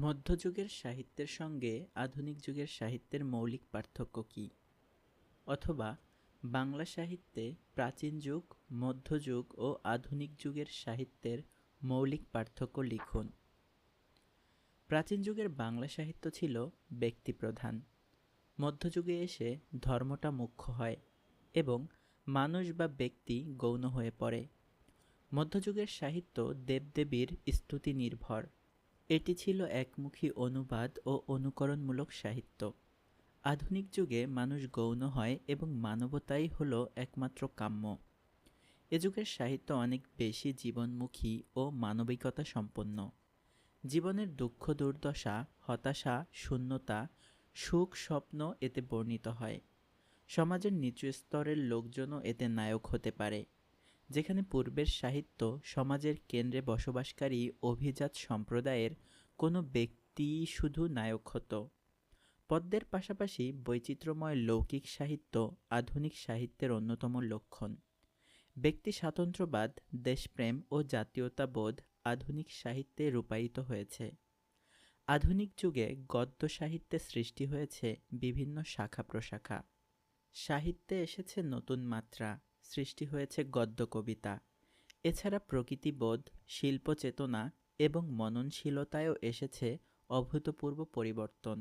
মধ্যযুগের সাহিত্যের সঙ্গে আধুনিক যুগের সাহিত্যের মৌলিক পার্থক্য কী? অথবা বাংলা সাহিত্যে প্রাচীন যুগ, মধ্যযুগ ও আধুনিক যুগের সাহিত্যের মৌলিক পার্থক্য লিখুন। প্রাচীন যুগের বাংলা সাহিত্য ছিল ব্যক্তিপ্রধান। মধ্যযুগে এসে ধর্মটা মুখ্য হয় এবং মানুষ বা ব্যক্তি গৌণ হয়ে পড়ে। মধ্যযুগের সাহিত্য দেবদেবীর স্তুতি নির্ভর এটি ছিল একমুখী অনুবাদ ও অনুকরণমূলক সাহিত্য। আধুনিক যুগে মানুষ গৌণ হয় এবং মানবতাই হল একমাত্র কাম্য। এ যুগের সাহিত্য অনেক বেশি জীবনমুখী ও মানবিকতা সম্পন্ন। জীবনের দুঃখ, দুর্দশা, হতাশা, শূন্যতা, সুখ, স্বপ্ন এতে বর্ণিত হয়। সমাজের নিচু স্তরের লোকজনও এতে নায়ক হতে পারে। যেখানে পূর্বের সাহিত্য সমাজের কেন্দ্রে বসবাসকারী অভিজাত সম্প্রদায়ের কোনো ব্যক্তি শুধু নায়ক হতো। পদ্মের পাশাপাশি বৈচিত্র্যময় লৌকিক সাহিত্য আধুনিক সাহিত্যের অন্যতম লক্ষণ। ব্যক্তি স্বাতন্ত্র্যবাদ, দেশপ্রেম ও জাতীয়তাবোধ আধুনিক সাহিত্যে রূপায়িত হয়েছে। আধুনিক যুগে গদ্য সাহিত্যে সৃষ্টি হয়েছে বিভিন্ন শাখা প্রশাখা। সাহিত্যে এসেছে নতুন মাত্রা। সৃষ্টি হয়েছে গদ্য কবিতা। এছাড়া প্রকৃতিবোধ শিল্প চেতনা এবং মননশীলতায়ও এসেছে অভূতপূর্ব পরিবর্তন।